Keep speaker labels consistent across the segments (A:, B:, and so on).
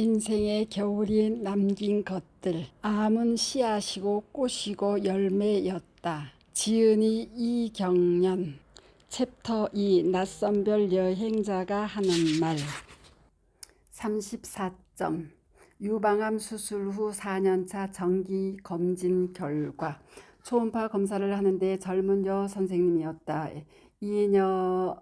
A: 인생의 겨울이 남긴 것들. 암은 씨앗이고 꽃이고 열매였다. 지은이 이경련. 챕터 2 낯선별 여행자가 하는 말. 34점. 유방암 수술 후 4년차 정기 검진 결과. 초음파 검사를 하는데 젊은 여 선생님이었다. 이녀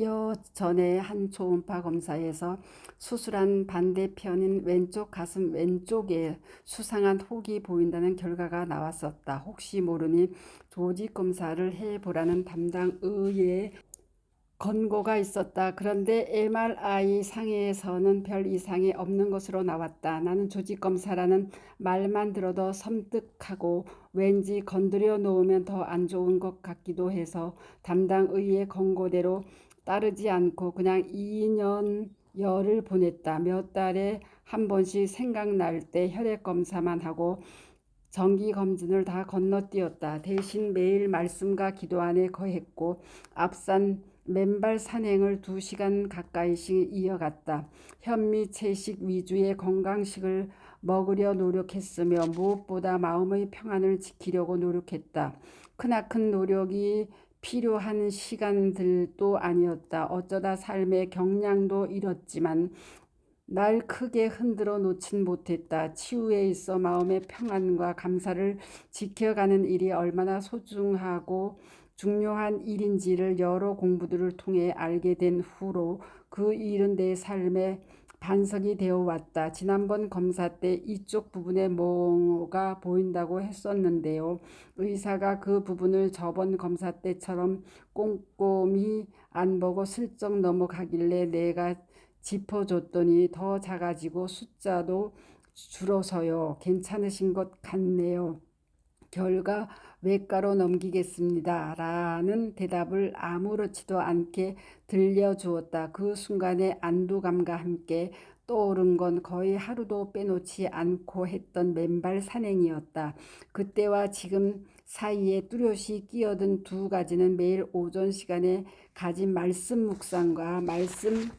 A: 여 전에 한 초음파 검사에서 수술한 반대편인 왼쪽 가슴 왼쪽에 수상한 혹이 보인다는 결과가 나왔었다. 혹시 모르니 조직 검사를 해보라는 담당 의의 권고가 있었다. 그런데 MRI 상에서는 별 이상이 없는 것으로 나왔다. 나는 조직 검사라는 말만 들어도 섬뜩하고 왠지 건드려 놓으면 더 안 좋은 것 같기도 해서 담당 의의 권고대로 따르지 않고 그냥 2년 열을 보냈다. 몇 달에 한 번씩 생각날 때 혈액 검사만 하고 정기 검진을 다 건너뛰었다. 대신 매일 말씀과 기도 안에 거했고 앞산 맨발 산행을 두 시간 가까이씩 이어갔다. 현미 채식 위주의 건강식을 먹으려 노력했으며 무엇보다 마음의 평안을 지키려고 노력했다. 크나큰 노력이 필요한 시간들도 아니었다. 어쩌다 삶의 경량도 잃었지만 날 크게 흔들어 놓진 못했다. 치유에 있어 마음의 평안과 감사를 지켜가는 일이 얼마나 소중하고 중요한 일인지를 여러 공부들을 통해 알게 된 후로 그 일은 내 삶의 반석이 되어 왔다. 지난번 검사 때 이쪽 부분에 뭐가 보인다고 했었는데요. 의사가 그 부분을 저번 검사 때처럼 꼼꼼히 안 보고 슬쩍 넘어가길래 내가 짚어줬더니 더 작아지고 숫자도 줄어서요. 괜찮으신 것 같네요. 결과 외과로 넘기겠습니다. 라는 대답을 아무렇지도 않게 들려주었다. 그 순간에 안도감과 함께 떠오른 건 거의 하루도 빼놓지 않고 했던 맨발 산행이었다. 그때와 지금 사이에 뚜렷이 끼어든 두 가지는 매일 오전 시간에 가진 말씀 묵상과 말씀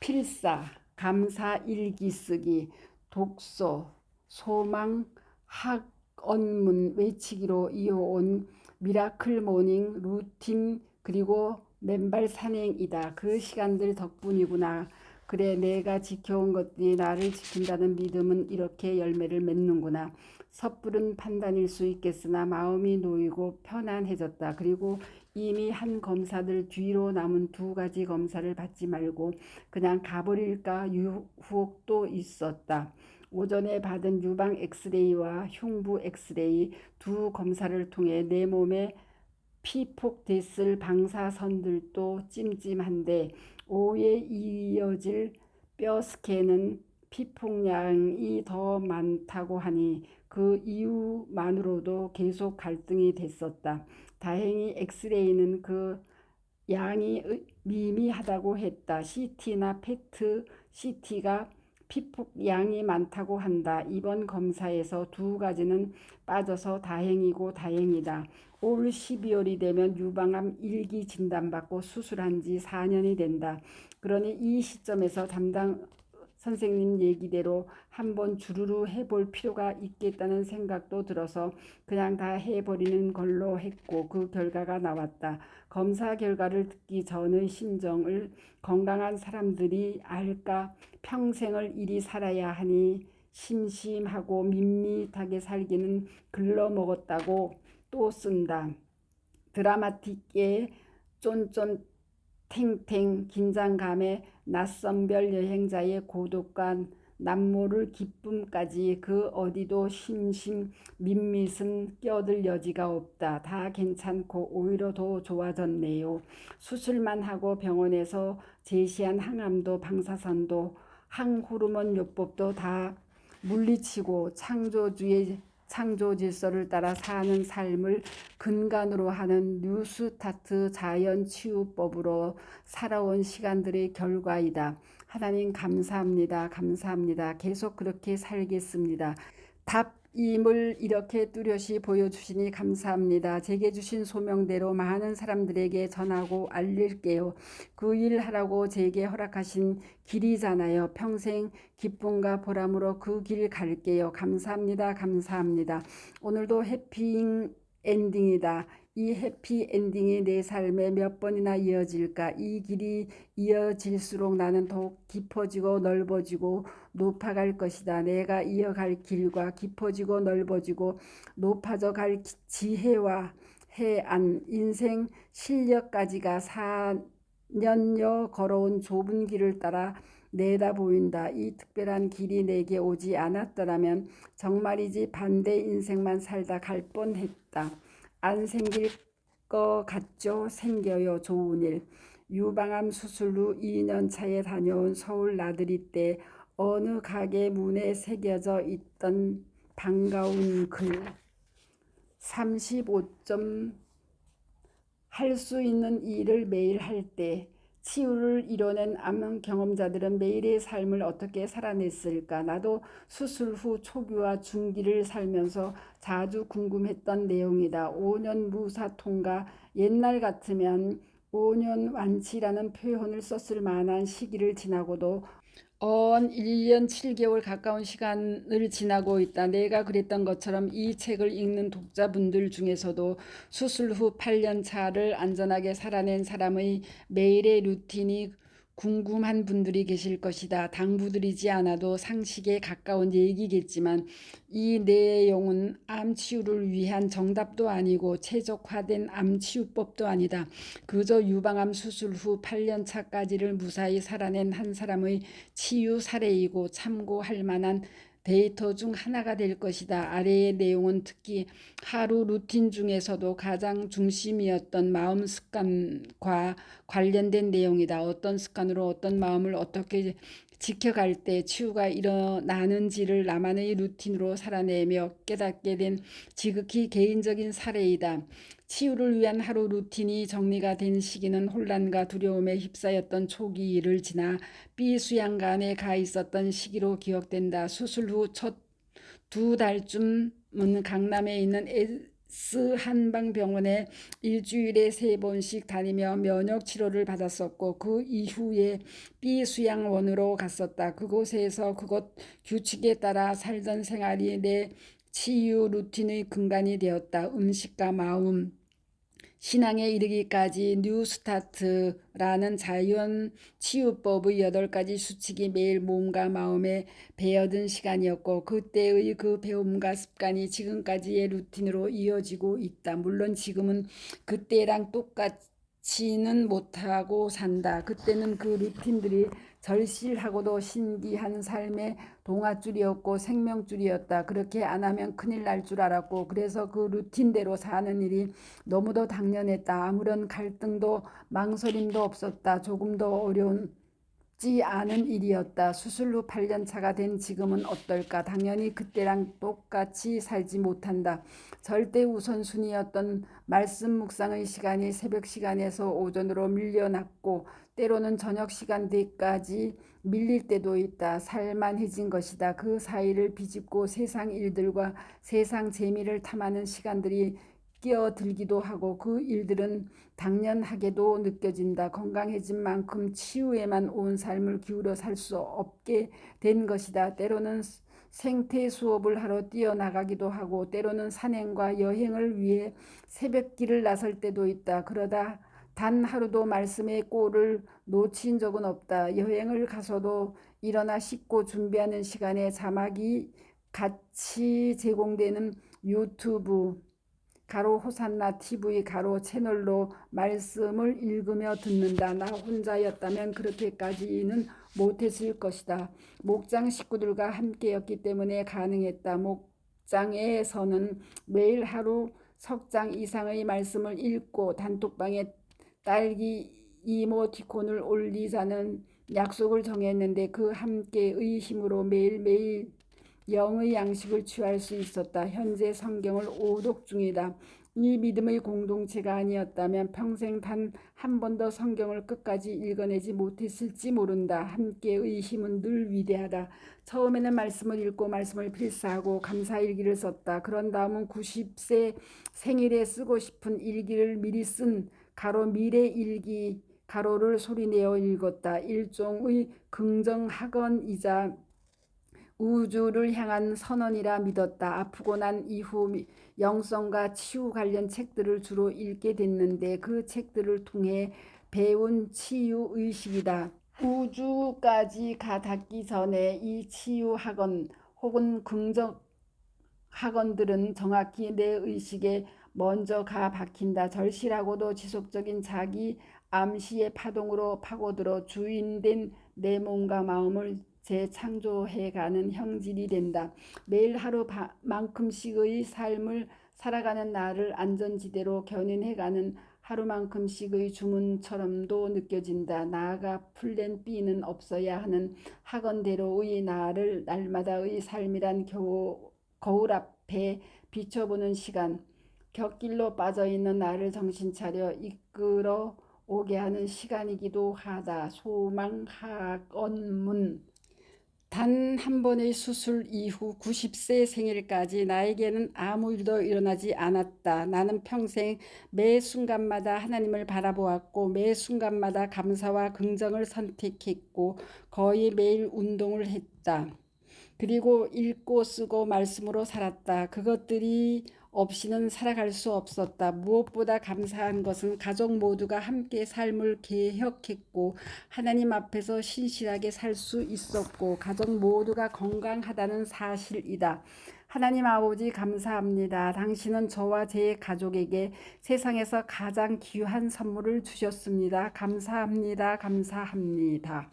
A: 필사, 감사 일기 쓰기, 독서, 소망, 학, 언문 외치기로 이어온 미라클 모닝 루틴 그리고 맨발 산행이다. 그 시간들 덕분이구나. 그래 내가 지켜온 것들이 나를 지킨다는 믿음은 이렇게 열매를 맺는구나. 섣부른 판단일 수 있겠으나 마음이 놓이고 편안해졌다. 그리고 이미 한 검사들 뒤로 남은 두 가지 검사를 받지 말고 그냥 가버릴까 유혹도 있었다. 오전에 받은 유방 엑스레이와 흉부 엑스레이 두 검사를 통해 내 몸에 피폭됐을 방사선들도 찜찜한데 오후에 이어질 뼈 스캔은 피폭량이 더 많다고 하니 그 이유만으로도 계속 갈등이 됐었다. 다행히 엑스레이는 그 양이 미미하다고 했다. CT나 페트 CT가 피폭 양이 많다고 한다. 이번 검사에서 두 가지는 빠져서 다행이고 다행이다. 올 12월이 되면 유방암 1기 진단받고 수술한 지 4년이 된다. 그러니 이 시점에서 담당 선생님 얘기대로 한번 주르르 해볼 필요가 있겠다는 생각도 들어서 그냥 다 해버리는 걸로 했고 그 결과가 나왔다. 검사 결과를 듣기 전의 심정을 건강한 사람들이 알까 평생을 이리 살아야 하니 심심하고 밋밋하게 살기는 글러먹었다고 또 쓴다. 드라마틱에 쫀쫀 탱탱 긴장감에 낯선별 여행자의 고독과 남모를 기쁨까지 그 어디도 심심 밋밋은 껴들 여지가 없다. 다 괜찮고 오히려 더 좋아졌네요. 수술만 하고 병원에서 제시한 항암도 방사선도 항호르몬 요법도 다 물리치고 창조주의 창조 질서를 따라 사는 삶을 근간으로 하는 뉴스타트 자연 치유법으로 살아온 시간들의 결과이다. 하나님 감사합니다. 감사합니다. 계속 그렇게 살겠습니다. 답 임을 이렇게 뚜렷이 보여주시니 감사합니다. 제게 주신 소명대로 많은 사람들에게 전하고 알릴게요. 그 일 하라고 제게 허락하신 길이잖아요. 평생 기쁨과 보람으로 그 길 갈게요. 감사합니다. 감사합니다. 오늘도 해피 엔딩이다. 이 해피 엔딩이 내 삶에 몇 번이나 이어질까? 이 길이 이어질수록 나는 더욱 깊어지고 넓어지고 높아갈 것이다. 내가 이어갈 길과 깊어지고 넓어지고 높아져 갈 지혜와 해안, 인생 실력까지가 4년여 걸어온 좁은 길을 따라 내다 보인다. 이 특별한 길이 내게 오지 않았더라면 정말이지 반대 인생만 살다 갈 뻔했다. 안 생길 것 같죠? 생겨요. 좋은 일. 유방암 수술 후 2년 차에 다녀온 서울 나들이 때 어느 가게 문에 새겨져 있던 반가운 글. 35점 할 수 있는 일을 매일 할 때 치유를 이뤄낸 암 경험자들은 매일의 삶을 어떻게 살아냈을까? 나도 수술 후 초기와 중기를 살면서 자주 궁금했던 내용이다. 5년 무사 통과 옛날 같으면 5년 완치라는 표현을 썼을 만한 시기를 지나고도 언 1년 7개월 가까운 시간을 지나고 있다. 내가 그랬던 것처럼 이 책을 읽는 독자분들 중에서도 수술 후 8년 차를 안전하게 살아낸 사람의 매일의 루틴이 궁금한 분들이 계실 것이다. 당부드리지 않아도 상식에 가까운 얘기겠지만 이 내용은 암 치유를 위한 정답도 아니고 최적화된 암 치유법도 아니다. 그저 유방암 수술 후 8년 차까지를 무사히 살아낸 한 사람의 치유 사례이고 참고할 만한 데이터 중 하나가 될 것이다. 아래의 내용은 특히 하루 루틴 중에서도 가장 중심이었던 마음 습관과 관련된 내용이다. 어떤 습관으로 어떤 마음을 어떻게 지켜갈 때 치유가 일어나는지를 나만의 루틴으로 살아내며 깨닫게 된 지극히 개인적인 사례이다. 치유를 위한 하루 루틴이 정리가 된 시기는 혼란과 두려움에 휩싸였던 초기를 지나 B수양관에 가 있었던 시기로 기억된다. 수술 후 첫 두 달쯤은 강남에 있는 S 한방병원에 일주일에 세 번씩 다니며 면역 치료를 받았었고 그 이후에 B 수양원으로 갔었다. 그곳에서 그곳 규칙에 따라 살던 생활이 내 치유 루틴의 근간이 되었다. 음식과 마음, 신앙에 이르기까지 뉴스타트라는 자연 치유법의 여덟 가지 수칙이 매일 몸과 마음에 배어든 시간이었고 그때의 그 배움과 습관이 지금까지의 루틴으로 이어지고 있다. 물론 지금은 그때랑 똑같지는 못하고 산다. 그때는 그 루틴들이 절실하고도 신기한 삶의 동아줄이었고 생명줄이었다. 그렇게 안 하면 큰일 날 줄 알았고 그래서 그 루틴대로 사는 일이 너무도 당연했다. 아무런 갈등도 망설임도 없었다. 조금도 어려운 지 않은 일이었다. 수술 후 8년 차가 된 지금은 어떨까? 당연히 그때랑 똑같이 살지 못한다. 절대 우선순위였던 말씀 묵상의 시간이 새벽 시간에서 오전으로 밀려났고 때로는 저녁 시간대까지 밀릴 때도 있다. 살만해진 것이다. 그 사이를 비집고 세상 일들과 세상 재미를 탐하는 시간들이 끼어들기도 하고 그 일들은 당연하게도 느껴진다. 건강해진 만큼 치유에만 온 삶을 기울여 살 수 없게 된 것이다. 때로는 생태 수업을 하러 뛰어나가기도 하고 때로는 산행과 여행을 위해 새벽길을 나설 때도 있다. 그러다 단 하루도 말씀의 꼴을 놓친 적은 없다. 여행을 가서도 일어나 씻고 준비하는 시간에 자막이 같이 제공되는 유튜브 가로 호산나 TV 가로 채널로 말씀을 읽으며 듣는다. 나 혼자였다면 그렇게까지는 못했을 것이다. 목장 식구들과 함께였기 때문에 가능했다. 목장에서는 매일 하루 석장 이상의 말씀을 읽고 단톡방에 딸기 이모티콘을 올리자는 약속을 정했는데 그 함께의 힘으로 매일매일 영의 양식을 취할 수 있었다. 현재 성경을 오독 중이다. 이 믿음의 공동체가 아니었다면 평생 단 한 번도 성경을 끝까지 읽어내지 못했을지 모른다. 함께의 힘은 늘 위대하다. 처음에는 말씀을 읽고 말씀을 필사하고 감사 일기를 썼다. 그런 다음은 90세 생일에 쓰고 싶은 일기를 미리 쓴 가로 미래 일기 가로를 소리내어 읽었다. 일종의 긍정 학원이자 우주를 향한 선언이라 믿었다. 아프고 난 이후 영성과 치유 관련 책들을 주로 읽게 됐는데 그 책들을 통해 배운 치유 의식이다. 우주까지 가 닿기 전에 이 치유 학원 혹은 긍정 학원들은 정확히 내 의식에 먼저 가 박힌다. 절실하고도 지속적인 자기 암시의 파동으로 파고들어 주인된 내 몸과 마음을 재창조해가는 형질이 된다. 매일 하루만큼씩의 삶을 살아가는 나를 안전지대로 견인해가는 하루만큼씩의 주문처럼도 느껴진다. 나아가 플랜 B는 없어야 하는 학원대로의 나를 날마다의 삶이란 겨우, 거울 앞에 비춰보는 시간. 곁길로 빠져 있는 나를 정신 차려 이끌어 오게 하는 시간이기도 하다. 소망학원문 단 한 번의 수술 이후 90세 생일까지 나에게는 아무 일도 일어나지 않았다. 나는 평생 매 순간마다 하나님을 바라보았고 매 순간마다 감사와 긍정을 선택했고 거의 매일 운동을 했다. 그리고 읽고 쓰고 말씀으로 살았다. 그것들이 없이는 살아갈 수 없었다. 무엇보다 감사한 것은 가족 모두가 함께 삶을 개혁했고 하나님 앞에서 신실하게 살 수 있었고 가족 모두가 건강하다는 사실이다. 하나님 아버지 감사합니다. 당신은 저와 제 가족에게 세상에서 가장 귀한 선물을 주셨습니다. 감사합니다. 감사합니다.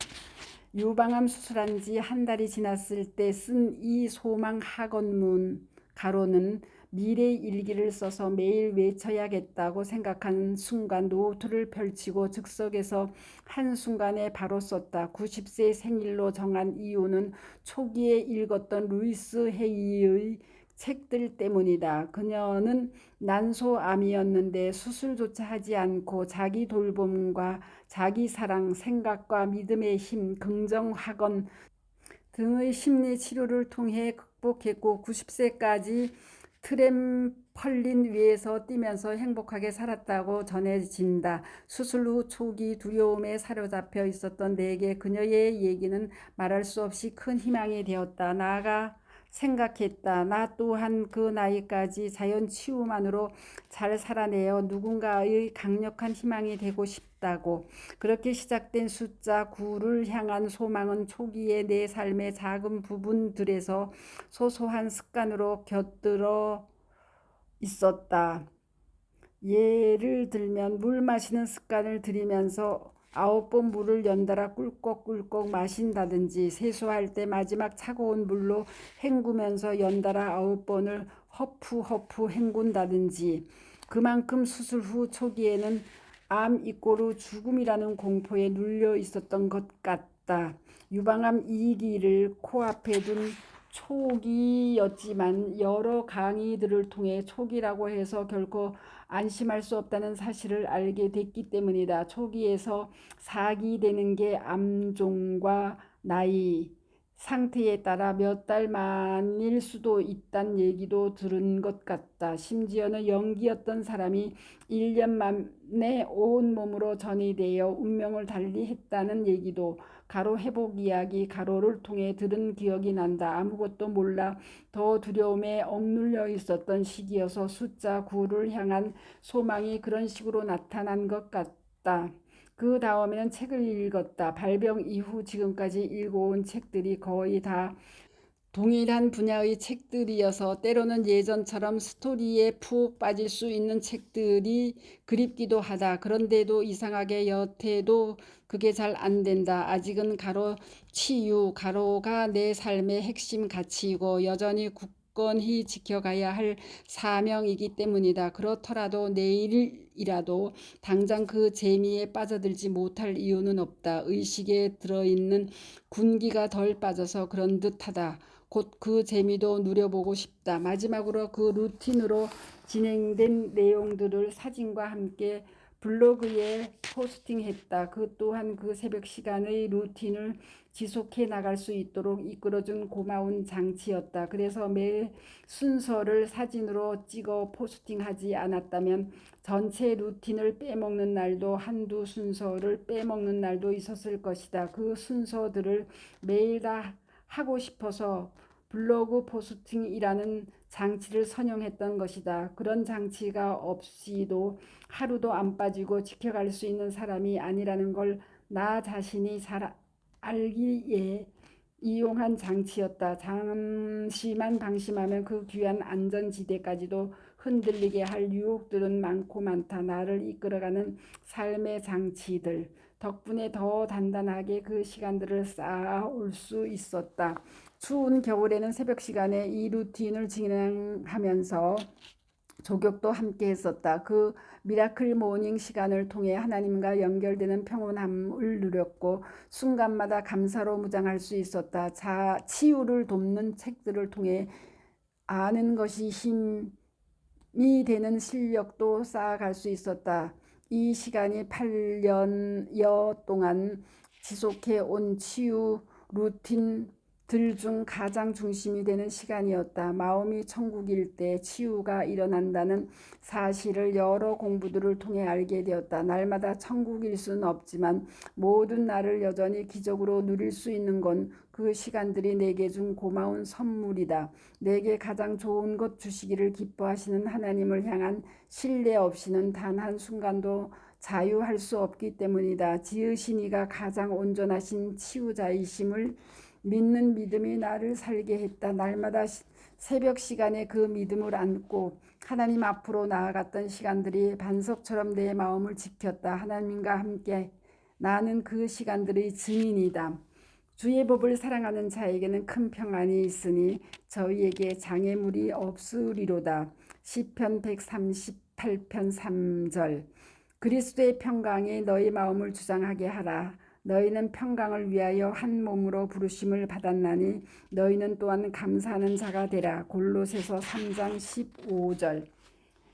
A: 유방암 수술한 지 한 달이 지났을 때 쓴 이 소망 학원문 가로는 미래 일기를 써서 매일 외쳐야겠다고 생각한 순간 노트를 펼치고 즉석에서 한순간에 바로 썼다. 90세 생일로 정한 이유는 초기에 읽었던 루이스 헤이의 책들 때문이다. 그녀는 난소암이었는데 수술조차 하지 않고 자기 돌봄과 자기 사랑, 생각과 믿음의 힘, 긍정 학원 등의 심리 치료를 통해 극복했고 90세까지 트램펄린 위에서 뛰면서 행복하게 살았다고 전해진다. 수술 후 초기 두려움에 사로잡혀 있었던 내게 그녀의 얘기는 말할 수 없이 큰 희망이 되었다. 나아가 생각했다. 나 또한 그 나이까지 자연 치유만으로 잘 살아내어 누군가의 강력한 희망이 되고 싶다고. 그렇게 시작된 숫자 9를 향한 소망은 초기에 내 삶의 작은 부분들에서 소소한 습관으로 곁들어 있었다. 예를 들면 물 마시는 습관을 들이면서 아홉 번 물을 연달아 꿀꺽꿀꺽 마신다든지 세수할 때 마지막 차가운 물로 헹구면서 연달아 아홉 번을 허푸허푸 헹군다든지 그만큼 수술 후 초기에는 암 이꼬르 죽음이라는 공포에 눌려 있었던 것 같다. 유방암 2기를 코앞에 둔 초기였지만 여러 강의들을 통해 초기라고 해서 결코 안심할 수 없다는 사실을 알게 됐기 때문이다. 초기에서 사기 되는 게 암종과 나이, 상태에 따라 몇 달 만일 수도 있단 얘기도 들은 것 같다. 심지어는 연기였던 사람이 1년 만에 온몸으로 전이 되어 운명을 달리했다는 얘기도 가로 회복 이야기 가로를 통해 들은 기억이 난다. 아무것도 몰라 더 두려움에 억눌려 있었던 시기여서 숫자 9를 향한 소망이 그런 식으로 나타난 것 같다. 그 다음에는 책을 읽었다. 발병 이후 지금까지 읽어온 책들이 거의 다 동일한 분야의 책들이어서 때로는 예전처럼 스토리에 푹 빠질 수 있는 책들이 그립기도 하다. 그런데도 이상하게 여태도 그게 잘 안 된다. 아직은 가로 치유, 가로가 내 삶의 핵심 가치이고 여전히 굳건히 지켜가야 할 사명이기 때문이다. 그렇더라도 내일이라도 당장 그 재미에 빠져들지 못할 이유는 없다. 의식에 들어있는 군기가 덜 빠져서 그런 듯하다. 곧 그 재미도 누려보고 싶다. 마지막으로 그 루틴으로 진행된 내용들을 사진과 함께 블로그에 포스팅했다. 그 또한 그 새벽 시간의 루틴을 지속해 나갈 수 있도록 이끌어준 고마운 장치였다. 그래서 매 순서를 사진으로 찍어 포스팅하지 않았다면 전체 루틴을 빼먹는 날도 한두 순서를 빼먹는 날도 있었을 것이다. 그 순서들을 매일 다 하고 싶어서 블로그 포스팅이라는 장치를 선용했던 것이다. 그런 장치가 없이도 하루도 안 빠지고 지켜갈 수 있는 사람이 아니라는 걸 나 자신이 잘 알기에 이용한 장치였다. 잠시만 방심하면 그 귀한 안전지대까지도 흔들리게 할 유혹들은 많고 많다. 나를 이끌어가는 삶의 장치들. 덕분에 더 단단하게 그 시간들을 쌓아올 수 있었다. 추운 겨울에는 새벽 시간에 이 루틴을 진행하면서 조격도 함께 했었다. 그 미라클 모닝 시간을 통해 하나님과 연결되는 평온함을 누렸고 순간마다 감사로 무장할 수 있었다. 자, 치유를 돕는 책들을 통해 아는 것이 힘이 되는 실력도 쌓아갈 수 있었다. 이 시간이 8년여 동안 지속해 온 치유 루틴 들중 가장 중심이 되는 시간이었다. 마음이 천국일 때 치유가 일어난다는 사실을 여러 공부들을 통해 알게 되었다. 날마다 천국일 수는 없지만 모든 날을 여전히 기적으로 누릴 수 있는 건 그 시간들이 내게 준 고마운 선물이다. 내게 가장 좋은 것 주시기를 기뻐하시는 하나님을 향한 신뢰 없이는 단 한 순간도 자유할 수 없기 때문이다. 지으신 이가 가장 온전하신 치유자이심을 믿는 믿음이 나를 살게 했다. 날마다 새벽 시간에 그 믿음을 안고 하나님 앞으로 나아갔던 시간들이 반석처럼 내 마음을 지켰다. 하나님과 함께 나는 그 시간들의 증인이다. 주의 법을 사랑하는 자에게는 큰 평안이 있으니 저희에게 장애물이 없으리로다. 시편 138편 3절 그리스도의 평강이 너희 마음을 주장하게 하라. 너희는 평강을 위하여 한 몸으로 부르심을 받았나니 너희는 또한 감사하는 자가 되라. 골로새서 3장 15절.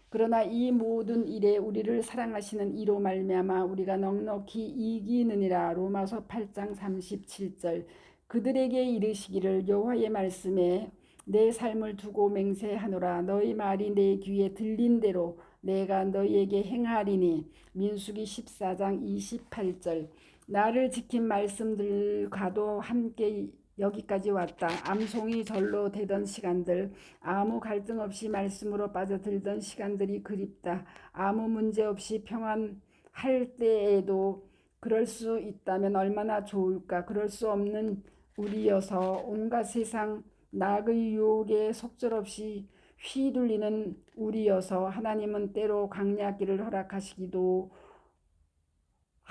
A: 그러나 이 모든 일에 우리를 사랑하시는 이로 말미암아 우리가 넉넉히 이기느니라. 로마서 8장 37절. 그들에게 이르시기를 여호와의 말씀에 내 삶을 두고 맹세하노라. 너희 말이 내 귀에 들린 대로 내가 너희에게 행하리니. 민수기 14장 28절. 나를 지킨 말씀들과도 함께 여기까지 왔다. 암송이 절로 되던 시간들, 아무 갈등 없이 말씀으로 빠져들던 시간들이 그립다. 아무 문제 없이 평안할 때에도 그럴 수 있다면 얼마나 좋을까. 그럴 수 없는 우리여서 온갖 세상 낙의 유혹에 속절없이 휘둘리는 우리여서 하나님은 때로 강약기를 허락하시기도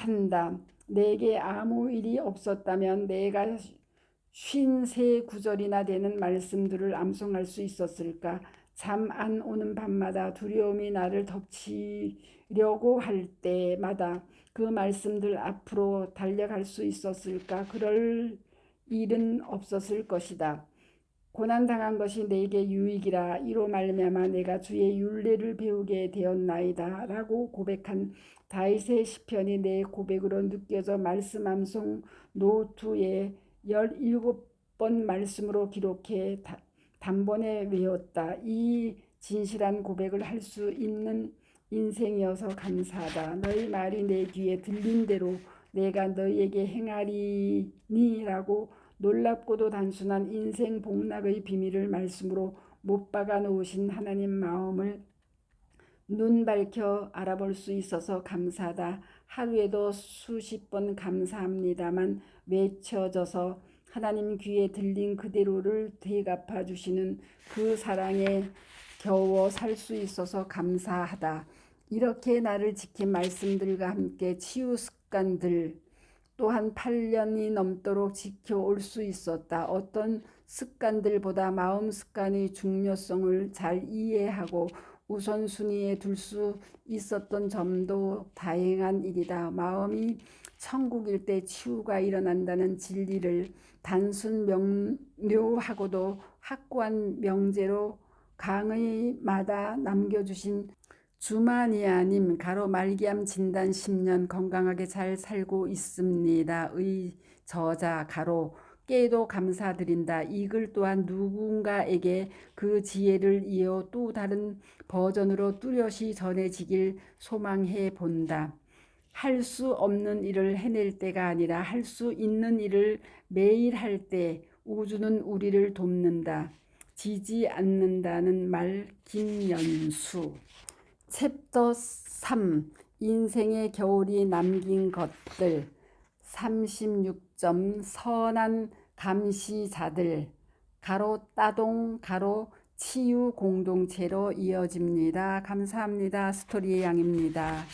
A: 한다. 내게 아무 일이 없었다면 내가 쉰세 구절이나 되는 말씀들을 암송할 수 있었을까? 잠 안 오는 밤마다 두려움이 나를 덮치려고 할 때마다 그 말씀들 앞으로 달려갈 수 있었을까? 그럴 일은 없었을 것이다. 고난 당한 것이 내게 유익이라 이로 말미암아 내가 주의 윤례를 배우게 되었나이다 라고 고백한 다윗의 시편이 내 고백으로 느껴져 말씀 암송 노트에 17번 말씀으로 기록해 단번에 외웠다. 이 진실한 고백을 할 수 있는 인생이어서 감사하다. 너희 말이 내 귀에 들린 대로 내가 너희에게 행하리니라고 놀랍고도 단순한 인생 복락의 비밀을 말씀으로 못 박아 놓으신 하나님 마음을 눈 밝혀 알아볼 수 있어서 감사하다. 하루에도 수십 번 감사합니다만 외쳐져서 하나님 귀에 들린 그대로를 되갚아 주시는 그 사랑에 겨워 살 수 있어서 감사하다. 이렇게 나를 지킨 말씀들과 함께 치유 습관들 또한 8년이 넘도록 지켜올 수 있었다. 어떤 습관들보다 마음 습관의 중요성을 잘 이해하고 우선순위에 둘 수 있었던 점도 다행한 일이다. 마음이 천국일 때 치유가 일어난다는 진리를 단순 명료하고도 확고한 명제로 강의마다 남겨주신 주마니아님 가로 말기암 진단 10년 건강하게 잘 살고 있습니다. 의 저자 가로 깨도 감사드린다. 이 글 또한 누군가에게 그 지혜를 이어 또 다른 버전으로 뚜렷이 전해지길 소망해 본다. 할 수 없는 일을 해낼 때가 아니라 할 수 있는 일을 매일 할 때 우주는 우리를 돕는다. 지지 않는다는 말 김연수 챕터 3 인생의 겨울이 남긴 것들 36점 선한 감시자들 가로 따동 가로 치유 공동체로 이어집니다. 감사합니다. 스토리의 양입니다.